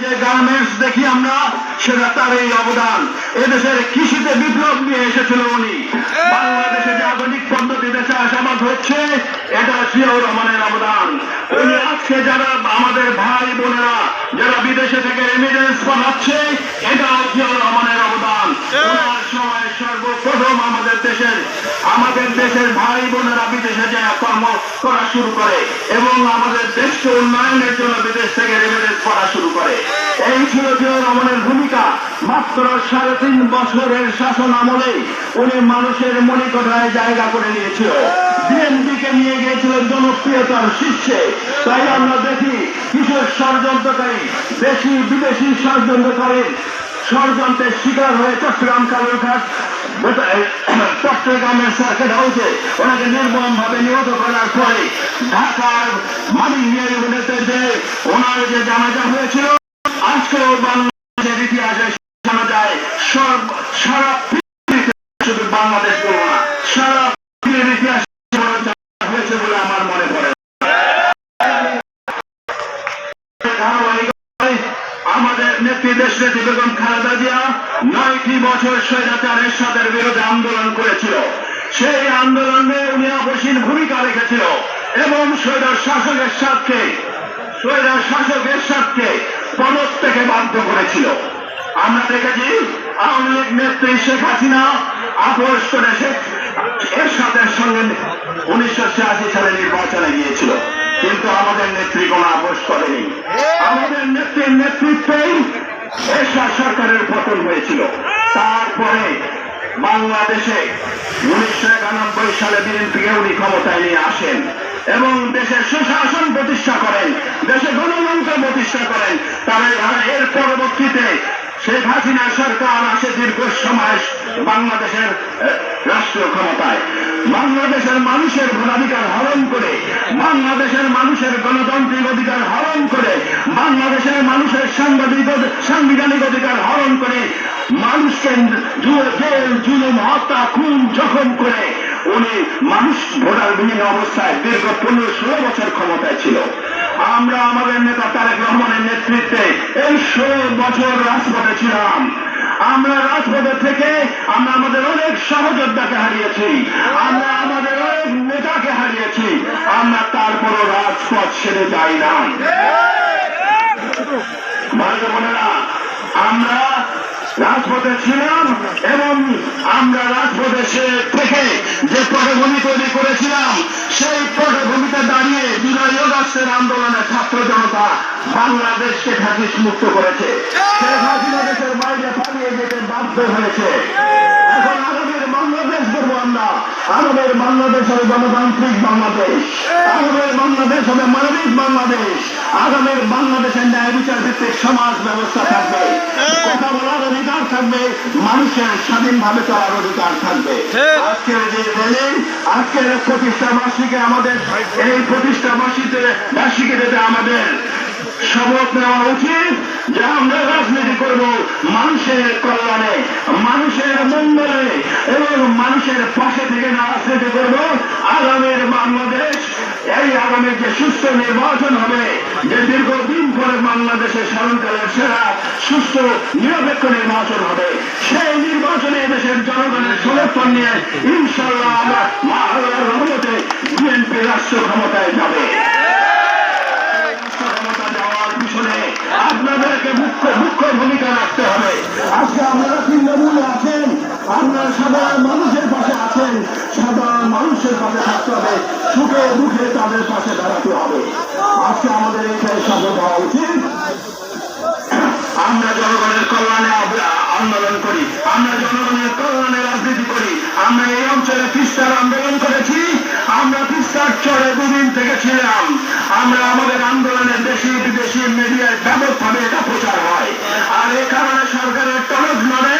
যে গার্মেন্টস দেখি আমরা সেটা তার এই অবদান। এদেশের কৃষিতে বিপ্লব নিয়ে এসেছিল উনি। বাংলাদেশে যে আধুনিক পদ্ধতিতে চাষাবাদ হচ্ছে এটা জিয়াউর রহমানের অবদান। উনি আজকে যারা আমাদের ভাই বোনেরা যারা বিদেশে থেকে রেমিডেন্স পাঠাচ্ছে এটা জিয়াউর রহমানের অবদান। সময় সর্বপ্রথম আমাদের দেশের আমাদের দেশের ভাই বোনেরা বিদেশে যায়, কর্ম করা শুরু করে এবং আমাদের দেশকে উন্নয়নের জন্য বিদেশ থেকে রেমিডেন্স করা শুরু করে। এই ছিল রহমানের ভূমিকা। মাত্র সাড়ে তিন বছরের শাসন আমলে উনি মানুষের মনিকটায় জায়গা করে নিয়েছিল। বিএনপিকে নিয়ে গিয়েছিল জনপ্রিয়তার শীর্ষে। তাই আমরা দেখি কিশোর ষড়যন্ত্রকারী দেশি বিদেশি ষড়যন্ত্রকারী ষড়যন্ত্রের শিকার হয়ে চট্টগ্রাম কালুরঘাট চট্টগ্রামের সার্কেট হাউসে ওনাকে নির্মম ভাবে নিহত করার পরে ঢাকার মানিক নিয়ে যে ওনার যে জানাজা হয়েছিল আজকেও বাংলাদেশের ইতিহাসে জানা যায়, সব, সারা পৃথিবীতে শুধু বাংলাদেশ করব না সারা পৃথিবীর ইতিহাসে হয়েছে বলে আমার মনে নেত্রী দেশ নেত্রী বেগম খালেদা জিয়া নয়টি বছর স্বৈরাচার এরশাদের বিরুদ্ধে আন্দোলন করেছিল। সেই আন্দোলনে উনি অবসীন ভূমিকা রেখেছিল এবং স্বৈরার শাসকের সাথে স্বৈরার শাসকের সাথে পদত্যাগে বাধ্য করেছিল। আমরা দেখেছি আওয়ামী লীগ নেত্রী শেখ হাসিনা আপোষ করে শেখ এরশাদের সঙ্গে উনিশশো ছিয়াশি সালে নির্বাচনে গিয়েছিল। কিন্তু আমাদের নেত্রী কোনো আপোষ করেনি। আমাদের নেত্রীর নেতৃত্বেই এরশাদ সরকারের পতন হয়েছিল। তারপরে বাংলাদেশে উনিশশো একানব্বই সালে বিএনপিকে উনি ক্ষমতায় নিয়ে আসেন এবং দেশের সুশাসন প্রতিষ্ঠা করেন দেশে গণতন্ত্র প্রতিষ্ঠা করেন। তার এর পরবর্তীতে শেখ হাসিনা সরকার আসে দীর্ঘ সময় বাংলাদেশের রাষ্ট্রীয় ক্ষমতায়। বাংলাদেশের মানুষের ভোটাধিকার হরণ করে, বাংলাদেশের মানুষের গণতান্ত্রিক অধিকার হরণ করে, বাংলাদেশের মানুষের সাংবাদিক সাংবিধানিক অধিকার হরণ করে, মানুষকে জেল, জুলুম, হত্যা, খুন, জখম করে উনি মানুষ ভোটার বিভিন্ন অবস্থায় দীর্ঘ পনেরো ষোলো বছর ক্ষমতায় ছিল। আমরা আমাদের নেতা তারেক এই ষোলো বছর রাজপথে ছিলাম। আমরা রাজপথে থেকে আমরা আমাদের অনেক সহযোদ্ধাকে হারিয়েছি। আমরা আমাদের অনেক নেতাকে হারিয়েছি। আমরা তারপরও রাজপথ ছেড়ে যাই না ভাই বোনেরা, আমরা রাজপথে ছিলাম এবং আমরা রাজপথে সে থেকে যে পটভূমি তৈরি করেছিলাম, সেই পটভূমিতে দাঁড়িয়ে জুলাই রাষ্ট্রের আন্দোলনে ছাত্র জনতা বাংলাদেশকে ফ্যাসিস্ট মুক্ত করেছে সে হাসিনা দেশের বাইরে পালিয়ে যেতে বাধ্য হয়েছে এখন বাংলাদেশ করব আমরা। আমাদের বাংলাদেশ হবে গণতান্ত্রিক বাংলাদেশ। আমাদের বাংলাদেশ হবে মানবিক বাংলাদেশ। আগামীর বাংলাদেশের ন্যায় বিচার ভিত্তিক সমাজ ব্যবস্থা থাকবে। কথা বলার অধিকার থাকবে। মানুষের স্বাধীনভাবে চলার অধিকার থাকবে। আজকের যে রেলে আজকের প্রতিষ্ঠা বার্ষিকে আমাদের, এই প্রতিষ্ঠা বার্ষিকে বার্ষিকীতে আমাদের শপথ নেওয়া উচিত। যে আমরা রাজনীতি করব মানুষের কল্যাণে, মানুষের মঙ্গলে এবং মানুষের পাশে থেকে রাজনীতি করব। আগামীর বাংলাদেশ, এই আগামী যে সুস্থ নির্বাচন হবে, যে দীর্ঘদিন পরে বাংলাদেশের স্মরণকালের সেরা, সুস্থ, নিরপেক্ষ নির্বাচন হবে, সেই নির্বাচনে দেশের জনগণের সমর্থন নিয়ে ইনশাল্লাহ আমরা মা রহমতে বিএনপি রাষ্ট্র ক্ষমতায় যাবে। পাশে থাকতে হবে সুখে দুঃখে তাদের পাশে দাঁড়াতে হবে। আজকে আমাদের এইটাই শপথ হওয়া উচিত। আমরা জনগণের কল্যাণে আন্দোলন করি। আমরা জনগণের কল্যাণে রাজনীতি করি। আমরা এই অঞ্চলে তিস্তার আন্দোলন করেছি। আমরা তিস্তার চরে দুদিন থেকে ছিলাম আমরা আমাদের আন্দোলনে দেশি বিদেশি মিডিয়ায় ব্যাপকভাবে এটা প্রচার হয়। আর এ কারণে সরকারের টনক নড়ে,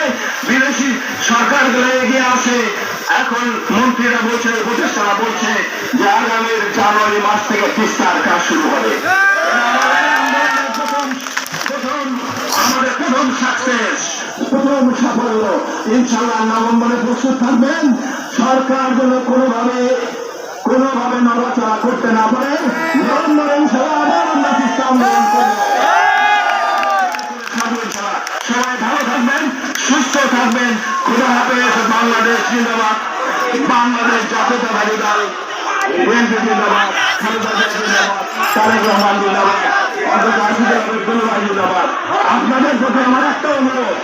বিদেশি সরকারগুলো এগিয়ে আসে। এখন মন্ত্রীরা বলছে তারা বলছে যে আগামীর জানুয়ারি মাস থেকে বিস্তার কাজ শুরু হবে। সরকার যেন কোনোভাবে কোনোভাবে নড়াচড়া করতে না পারে। সবাই ভালো থাকবেন, সুস্থ থাকবেন। বাংলাদেশ জিন্দাবাদ। বাংলাদেশ জাতীয়তাবাদী দল বিএনপি জিন্দাবাদ, খালেদা জিন্দাবাদ, তারেক রহমান জিন্দাবাদ অন্তত আসিফ জিন্দাবাদ। আপনাদের প্রতি আমার একটা অনুরোধ।